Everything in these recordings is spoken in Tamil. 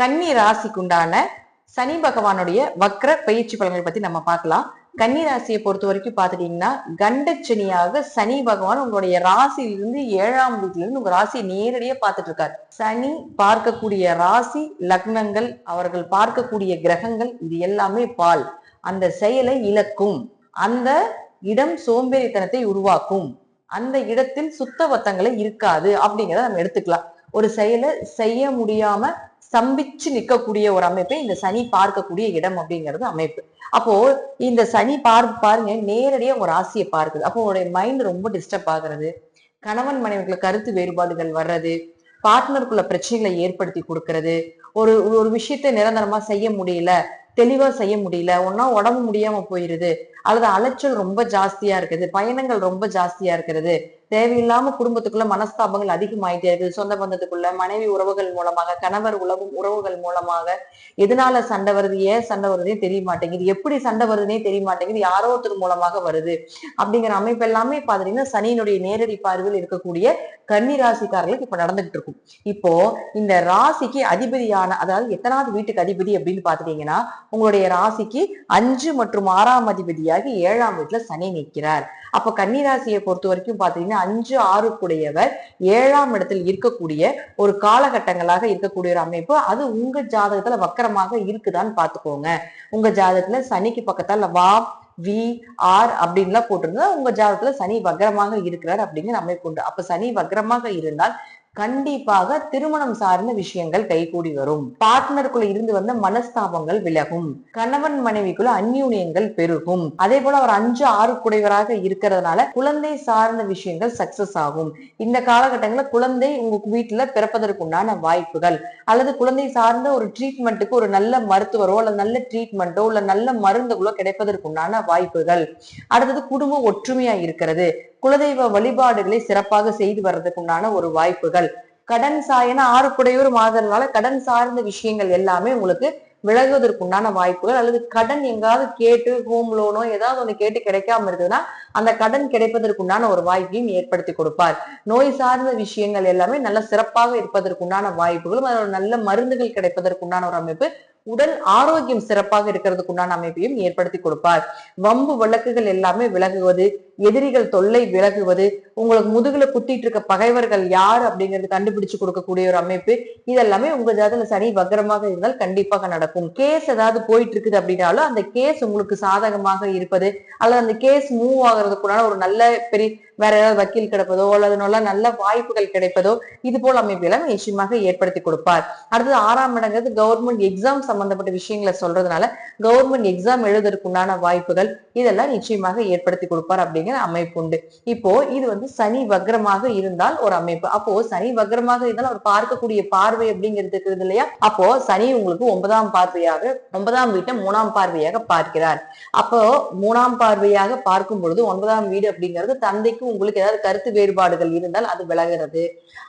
கன்னி ராசிக்குண்டான சனி பகவானுடைய வக்ர பயிற்சி பலன்கள் பத்தி நம்ம பார்க்கலாம். கன்னி ராசியை பொறுத்த வரைக்கும் பாத்துட்டீங்கன்னா கண்டச்சனியாக சனி பகவான் உங்களுடைய ராசியிலிருந்து ஏழாம் வீட்டிலிருந்து உங்க ராசியை நேரடியா பார்த்துட்டு இருக்காரு சனி பார்க்கக்கூடிய ராசி லக்னங்கள் அவர்கள் பார்க்கக்கூடிய கிரகங்கள் இது எல்லாமே பால். அந்த செயலை இழக்கும். அந்த இடம் சோம்பேறித்தனத்தை உருவாக்கும். அந்த இடத்தில் சுத்தபத்தங்களை இருக்காது அப்படிங்கிறத நம்ம எடுத்துக்கலாம். ஒரு செயலை செய்ய முடியாம ஸ்தம்பிச்சு நிற்கக்கூடிய ஒரு அமைப்பை இந்த சனி பார்க்கக்கூடிய இடம் அப்படிங்கிறது அமைப்பு. அப்போ இந்த சனி பார் பாருங்க நேரடியாக உங்க ராசியை பார்க்குது. அப்போ உங்களுடைய மைண்ட் ரொம்ப டிஸ்டர்ப் ஆகுறது. கணவன் மனைவிக்குள்ள கருத்து வேறுபாடுகள் வர்றது. பார்ட்னருக்குள்ள பிரச்சனைகளை ஏற்படுத்தி கொடுக்கறது. ஒரு ஒரு விஷயத்த நிரந்தரமா செய்ய முடியல தெளிவா செய்ய முடியல ஒன்னா உடம்பு முடியாம போயிருது அல்லது அலைச்சல் ரொம்ப ஜாஸ்தியா இருக்குது பயணங்கள் ரொம்ப ஜாஸ்தியா இருக்கிறது தேவையில்லாம குடும்பத்துக்குள்ள மனஸ்தாபங்கள் அதிகமாயிட்டே இருக்குது. சொந்த பந்தத்துக்குள்ள மனைவி உறவுகள் மூலமாக கணவர் உறவு உறவுகள் மூலமாக எதனால சண்டை வருது? ஏன் சண்டை வருதுன்னே தெரிய மாட்டேங்குது. எப்படி சண்டை வருதுன்னே தெரிய மாட்டேங்குது. யாரோ ஒருத்தர் மூலமாக வருது. அப்படிங்கிற அமைப்பு எல்லாமே பாத்தீங்கன்னா சனியினுடைய நேரடி பார்வையில் இருக்கக்கூடிய கன்னி ராசிக்காரர்களுக்கு இப்ப நடந்துகிட்டு இருக்கும். இப்போ இந்த ராசிக்கு அதிபதியான அதாவது எத்தனாவது வீட்டுக்கு அதிபதி அப்படின்னு பாத்துட்டீங்கன்னா உங்களுடைய ராசிக்கு அஞ்சு மற்றும் ஆறாம் அதிபதியாகி ஏழாம் வீட்டுல சனி நிற்கிறார். அப்ப கன்னிராசியை பொறுத்த வரைக்கும் பாத்தீங்கன்னா அஞ்சு ஆறுக்குடையவர். ஏழாம் இடத்தில் இருக்கக்கூடிய ஒரு காலகட்டங்களாக இருக்கக்கூடிய ஒரு அமைப்பு. அது உங்க ஜாதகத்துல வக்கரமாக இருக்குதான்னு பாத்துக்கோங்க. உங்க ஜாதகத்துல சனிக்கு பக்கத்தால வா வி ஆர் அப்படின்லாம் போட்டிருந்தா உங்க ஜாதகத்துல சனி வக்ரமாக இருக்கிறார் அப்படிங்கிற அமைப்பு உண்டு. அப்ப சனி வக்ரமாக இருந்தால் கண்டிப்பாக திருமணம் சார்ந்த விஷயங்கள் கைகூடி வரும். பார்ட்னருக்குள்ள இருந்து வந்த மனஸ்தாபங்கள் விலகும். கணவன் மனைவிக்குள்ள அந்யூனியங்கள் பெருகும். அதே போல அவர் அஞ்சு ஆறு குடைவராக இருக்கிறதுனால குழந்தை சார்ந்த விஷயங்கள் சக்சஸ் ஆகும். இந்த காலகட்டங்களில் குழந்தை உங்க வீட்டுல பிறப்பதற்குண்டான வாய்ப்புகள். அல்லது குழந்தை சார்ந்த ஒரு ட்ரீட்மெண்ட்டுக்கு ஒரு நல்ல மருத்துவரோ அல்லது நல்ல ட்ரீட்மெண்ட்டோ இல்ல நல்ல மருந்துகளோ கிடைப்பதற்குண்டான வாய்ப்புகள். அடுத்தது குடும்பம் ஒற்றுமையா இருக்கிறது. குலதெய்வ வழிபாடுகளை சிறப்பாக செய்து வர்றதுக்கு உண்டான ஒரு வாய்ப்புகள். கடன் சாயனா ஆறு குடையூர் மாதனால கடன் சார்ந்த விஷயங்கள் எல்லாமே உங்களுக்கு விலகுவதற்கு உண்டான வாய்ப்புகள். அல்லது கடன் எங்காவது கேட்டு ஹோம் லோனோ ஏதாவது ஒண்ணு கேட்டு கிடைக்காம இருந்ததுன்னா அந்த கடன் கிடைப்பதற்குண்டான ஒரு வாய்ப்பையும் ஏற்படுத்தி கொடுப்பார். நோய் சார்ந்த விஷயங்கள் எல்லாமே நல்ல சிறப்பாக இருப்பதற்குண்டான வாய்ப்புகளும் அதோட நல்ல மருந்துகள் கிடைப்பதற்குண்டான ஒரு அமைப்பு உடல் ஆரோக்கியம் சிறப்பாக இருக்கிறதுக்குண்டான அமைப்பையும் ஏற்படுத்தி கொடுப்பார். வம்பு வழக்குகள் எல்லாமே விலகுவது எதிரிகள் தொல்லை விலகுவது உங்களுக்கு முதுகுல குத்திட்டு இருக்க பகைவர்கள் யார் அப்படிங்கறது கண்டுபிடிச்சு கொடுக்கக்கூடிய ஒரு அமைப்பு. இதெல்லாமே உங்க ஜாதகத்துல சனி வக்கரமாக இருந்தால் கண்டிப்பாக நடக்கும். கேஸ் ஏதாவது போயிட்டு இருக்குது அப்படின்னாலும் அந்த கேஸ் உங்களுக்கு சாதகமாக இருப்பது அல்லது அந்த கேஸ் மூவ் ஆகுறதுக்குண்டான ஒரு நல்ல பெரிய வேற ஏதாவது வக்கீல் கிடைப்பதோ அல்லது நல்ல நல்ல வாய்ப்புகள் கிடைப்பதோ இது போல அமைப்பெல்லாம் நிச்சயமாக ஏற்படுத்தி கொடுப்பார். அடுத்தது ஆறாம் இடங்கிறது கவர்மெண்ட் எக்ஸாம் சம்பந்தப்பட்ட விஷயங்களை சொல்றதுனால கவர்மெண்ட் எக்ஸாம் எழுதுறதுக்குண்டான வாய்ப்புகள் இதெல்லாம் நிச்சயமாக ஏற்படுத்தி கொடுப்பார் அப்படிங்கிற அமைப்பு உண்டு. இப்போ இது வந்து சனி வக்ரமாக இருந்தால் ஒரு அமைப்பு. அப்போ சனி வக்ரமாக இருந்தால் அவர் பார்க்கக்கூடிய பார்வை அப்படிங்கிறது இருக்கிறது இல்லையா? அப்போ சனி உங்களுக்கு ஒன்பதாம் பார்வையாக ஒன்பதாம் வீட்டை மூணாம் பார்வையாக பார்க்கிறார். அப்போ மூணாம் பார்வையாக பார்க்கும் பொழுது ஒன்பதாம் வீடு அப்படிங்கிறது தந்தைக்கு உங்களுக்கு ஏதாவது கருத்து வேறுபாடுகள் இருந்தால் அது விலகிறது.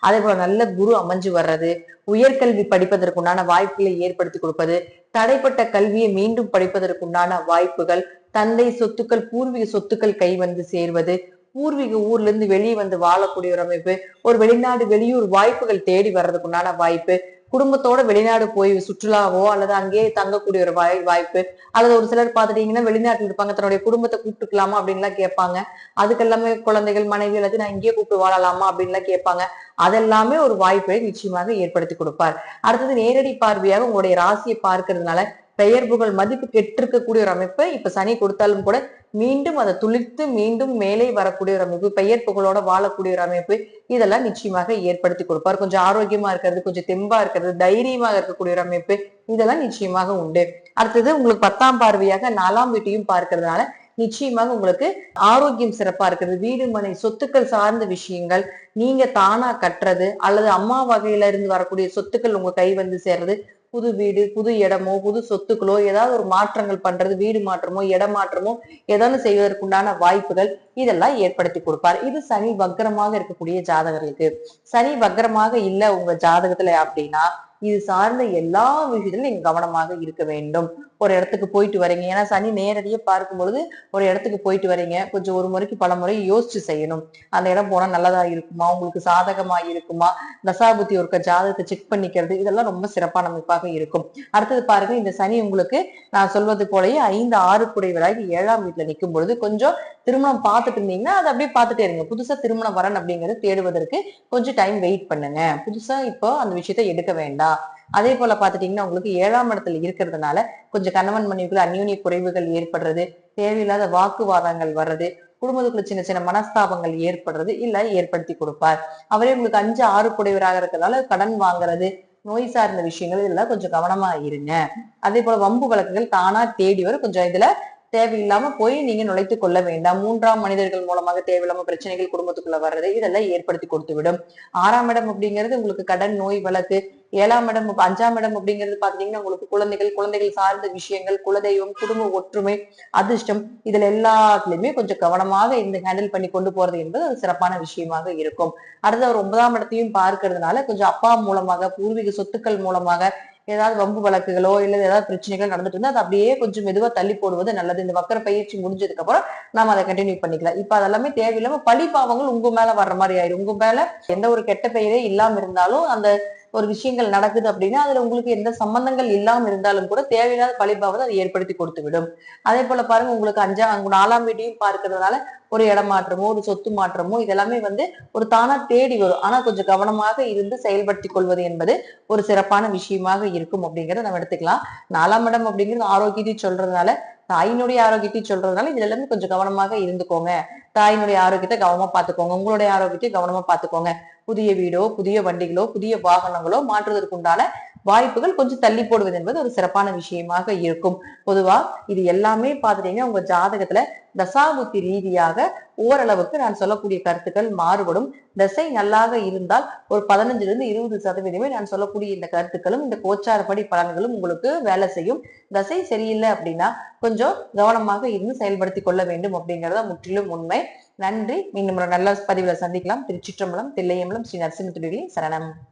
அதே போல நல்ல குரு அமைஞ்சு வர்றது உயர்கல்வி படிப்பதற்குண்டான வாய்ப்புகளை ஏற்படுத்தி கொடுப்பது தடைப்பட்ட கல்வியை மீண்டும் படிப்பதற்குண்டான வாய்ப்புகள் தந்தை சொத்துக்கள் பூர்வீக சொத்துக்கள் கை வந்து சேர்வது பூர்வீக ஊர்ல இருந்து வெளியே வந்து வாழக்கூடிய ஒரு அமைப்பு ஒரு வெளிநாடு வெளியூர் வாய்ப்புகள் தேடி வர்றதுக்குண்டான வாய்ப்பு குடும்பத்தோட வெளிநாடு போய் சுற்றுலாவோ அல்லது அங்கேயே தங்கக்கூடிய ஒரு வாய் வாய்ப்பு அல்லது ஒரு சிலர் பார்த்துட்டீங்கன்னா வெளிநாட்டில் இருப்பாங்க தன்னுடைய குடும்பத்தை கூப்பிட்டுக்கலாமா அப்படின்லாம் கேட்பாங்க. அதுக்கெல்லாமே குழந்தைகள் மனைவி எல்லாத்தையும் நான் இங்கேயே கூப்பிட்டு வாழலாமா அப்படின்லாம் கேட்பாங்க. அதெல்லாமே ஒரு வாய்ப்பை நிச்சயமாக ஏற்படுத்தி கொடுப்பார். அடுத்தது நேரடி பார்வையாக உங்களுடைய ராசியை பார்க்கறதுனால பெயர் புகழ் மதிப்பு கெட்டிருக்கக்கூடிய ஒரு அமைப்பை இப்ப சனி கொடுத்தாலும் கூட மீண்டும் அதை துளிர்த்து மீண்டும் மேலே வரக்கூடிய ஒரு அமைப்பு பெயர் புகழோட வாழக்கூடிய ஒரு அமைப்பு இதெல்லாம் நிச்சயமாக ஏற்படுத்தி கொடுப்பார். கொஞ்சம் ஆரோக்கியமா இருக்கிறது கொஞ்சம் தெம்பா இருக்கிறது தைரியமாக இருக்கக்கூடிய ஒரு அமைப்பு இதெல்லாம் நிச்சயமாக உண்டு. அடுத்தது உங்களுக்கு பத்தாம் பார்வையாக நாலாம் வீட்டையும் பார்க்கறதுனால நிச்சயமாக உங்களுக்கு ஆரோக்கியம் சிறப்பா இருக்கிறது. வீடு மனை சொத்துக்கள் சார்ந்த விஷயங்கள் நீங்க தானா கட்டுறது அல்லது அம்மா வகையில இருந்து வரக்கூடிய சொத்துக்கள் உங்க கை வந்து சேர்றது புது வீடு புது இடமோ புது சொத்துக்களோ ஏதாவது ஒரு மாற்றங்கள் பண்றது வீடு மாற்றமோ இடம் மாற்றமோ ஏதாவது செய்வதற்குண்டான வாய்ப்புகள் இதெல்லாம் ஏற்படுத்தி கொடுப்பார். இது சனி வக்கரமாக இருக்கக்கூடிய ஜாதகர்களுக்கு. சனி வக்கரமாக இல்ல உங்க ஜாதகத்துல அப்படின்னா இது சார்ந்த எல்லா விஷயத்திலும் நீங்க கவனமாக இருக்க வேண்டும். ஒரு இடத்துக்கு போயிட்டு வரீங்க. ஏன்னா சனி நேரடியே பார்க்கும் பொழுது ஒரு இடத்துக்கு போயிட்டு வரீங்க. கொஞ்சம் ஒரு முறைக்கு பல முறை யோசிச்சு செய்யணும். அந்த இடம் போனா நல்லதா இருக்குமா? உங்களுக்கு சாதகமா இருக்குமா? தசாபுத்தி ஒருக்க ஜாதகத்தை செக் பண்ணிக்கிறது இதெல்லாம் ரொம்ப சிறப்பான அமைப்பாக இருக்கும். அடுத்தது பாருங்க இந்த சனி உங்களுக்கு நான் சொல்வது போலயே ஐந்து ஆறு குடைவராகி ஏழாம் வீட்டுல நிற்கும் பொழுது கொஞ்சம் திருமணம் பார்த்துட்டு இருந்தீங்கன்னா அதை அப்படியே பார்த்துட்டே இருங்க. புதுசா திருமணம் வரன் அப்படிங்கறது தேடுவதற்கு கொஞ்சம் டைம் வெயிட் பண்ணுங்க. புதுசா இப்போ அந்த விஷயத்த எடுக்க வேண்டாம். அதே போல பாத்துட்டீங்கன்னா உங்களுக்கு ஏழாம் இடத்துல இருக்கிறதுனால கொஞ்சம் கணவன் மனைவிக்குள்ள அந்யூன்ய குறைவுகள் ஏற்படுறது தேவையில்லாத வாக்குவாதங்கள் வர்றது குடும்பத்துக்குள்ள சின்ன சின்ன மனஸ்தாபங்கள் ஏற்படுறது இல்ல ஏற்படுத்தி கொடுப்பார். அவரே உங்களுக்கு அஞ்சு ஆறு குடைவராக இருக்கிறதால கடன் வாங்குறது நோய் சார்ந்த விஷயங்கள் இதெல்லாம் கொஞ்சம் கவனமா இருங்க. அதே போல வம்பு வழக்குகள் தானா தேடி வரும். கொஞ்சம் இதுல தேவையில்லாம போய் நீங்க நுழைத்து கொள்ள வேண்டாம். மூன்றாம் மனிதர்கள் மூலமாக தேவையில்லாம பிரச்சனைகள் குடும்பத்துக்குள்ள வர்றது இதெல்லாம் ஏற்படுத்தி கொடுத்து விடும் ஆறாம் இடம் அப்படிங்கிறது உங்களுக்கு கடன் நோய் வழக்கு. ஏழாம் இடம் அஞ்சாம் இடம் அப்படிங்கிறது பாத்தீங்கன்னா உங்களுக்கு குழந்தைகள் குழந்தைகள் சார்ந்த விஷயங்கள் குலதெய்வம் குடும்ப ஒற்றுமை அதிர்ஷ்டம். இதுல எல்லாத்துலயுமே கொஞ்சம் கவனமாக இந்த ஹேண்டில் பண்ணி கொண்டு போறது என்பது அது சிறப்பான விஷயமாக இருக்கும். அடுத்த ஒரு ஒன்பதாம் இடத்தையும் பார்க்கறதுனால கொஞ்சம் அப்பா மூலமாக பூர்வீக சொத்துக்கள் மூலமாக ஏதாவது வம்பு வழக்குகளோ இல்ல ஏதாவது பிரச்சனைகள் நடந்துட்டு இருந்தா அதை அப்படியே கொஞ்சம் மெதுவா தள்ளி போடுவது நல்லது. இந்த வக்கர பயிற்சி முடிஞ்சதுக்கு அப்புறம் நாம அதை கண்டினியூ பண்ணிக்கலாம். இப்ப அதெல்லாமே தேவையில்லாம பழி பாவங்கள் உங்க மேல வர்ற மாதிரி ஆயிரும். உங்க மேல எந்த ஒரு கெட்ட பெயரே இல்லாம இருந்தாலும் அந்த ஒரு விஷயங்கள் நடக்குது அப்படின்னா அதுல உங்களுக்கு எந்த சம்பந்தங்கள் இல்லாமல் இருந்தாலும் கூட தேவையில்லாத பழிபாவத்தை அதை ஏற்படுத்தி கொடுத்து விடும் அதே போல பாருங்க உங்களுக்கு அஞ்சா நாலாம் வீட்டையும் பார்க்கறதுனால ஒரு இடமாற்றமோ ஒரு சொத்து மாற்றமோ இதெல்லாமே வந்து ஒரு தானா தேடி வரும். ஆனா கொஞ்சம் கவனமாக இருந்து செயல்படுத்தி கொள்வது என்பது ஒரு சிறப்பான விஷயமாக இருக்கும் அப்படிங்கறத நம்ம எடுத்துக்கலாம். நாலாம் இடம் அப்படிங்கிறது ஆரோக்கியத்தை சொல்றதுனால தாயினுடைய ஆரோக்கியத்தை சொல்றதுனால இதுல எல்லாமே கொஞ்சம் கவனமாக இருந்துக்கோங்க. தாயினுடைய ஆரோக்கியத்தை கவனமா பாத்துக்கோங்க. உங்களுடைய ஆரோக்கியத்தை கவனமா பாத்துக்கோங்க. புதிய வீடோ புதிய வண்டிகளோ புதிய வாகனங்களோ மாற்றுவதற்குண்டான வாய்ப்புகள் கொஞ்சம் தள்ளி போடுவது என்பது ஒரு சிறப்பான விஷயமாக இருக்கும். பொதுவா இது எல்லாமே பார்த்துட்டீங்கன்னா உங்க ஜாதகத்துல தசாபுத்தி ரீதியாக ஓரளவுக்கு நான் சொல்லக்கூடிய கருத்துக்கள் மாறுபடும். தசை நல்லாக இருந்தால் ஒரு பதினஞ்சுல இருந்து இருபது சதவீதமே நான் சொல்லக்கூடிய இந்த கருத்துக்களும் இந்த கோச்சாரப்படி பலன்களும் உங்களுக்கு வேலை செய்யும். தசை சரியில்லை அப்படின்னா கொஞ்சம் கவனமாக இருந்து செயல்படுத்தி கொள்ள வேண்டும் அப்படிங்கறத முற்றிலும் உண்மை. நன்றி. மீண்டும் ஒரு நல்ல பதிவுல சந்திக்கலாம். திருச்சிற்றம்பலம் தில்லையம்பலம் ஸ்ரீ நரசிம்ம துடிகளின் சரணம்.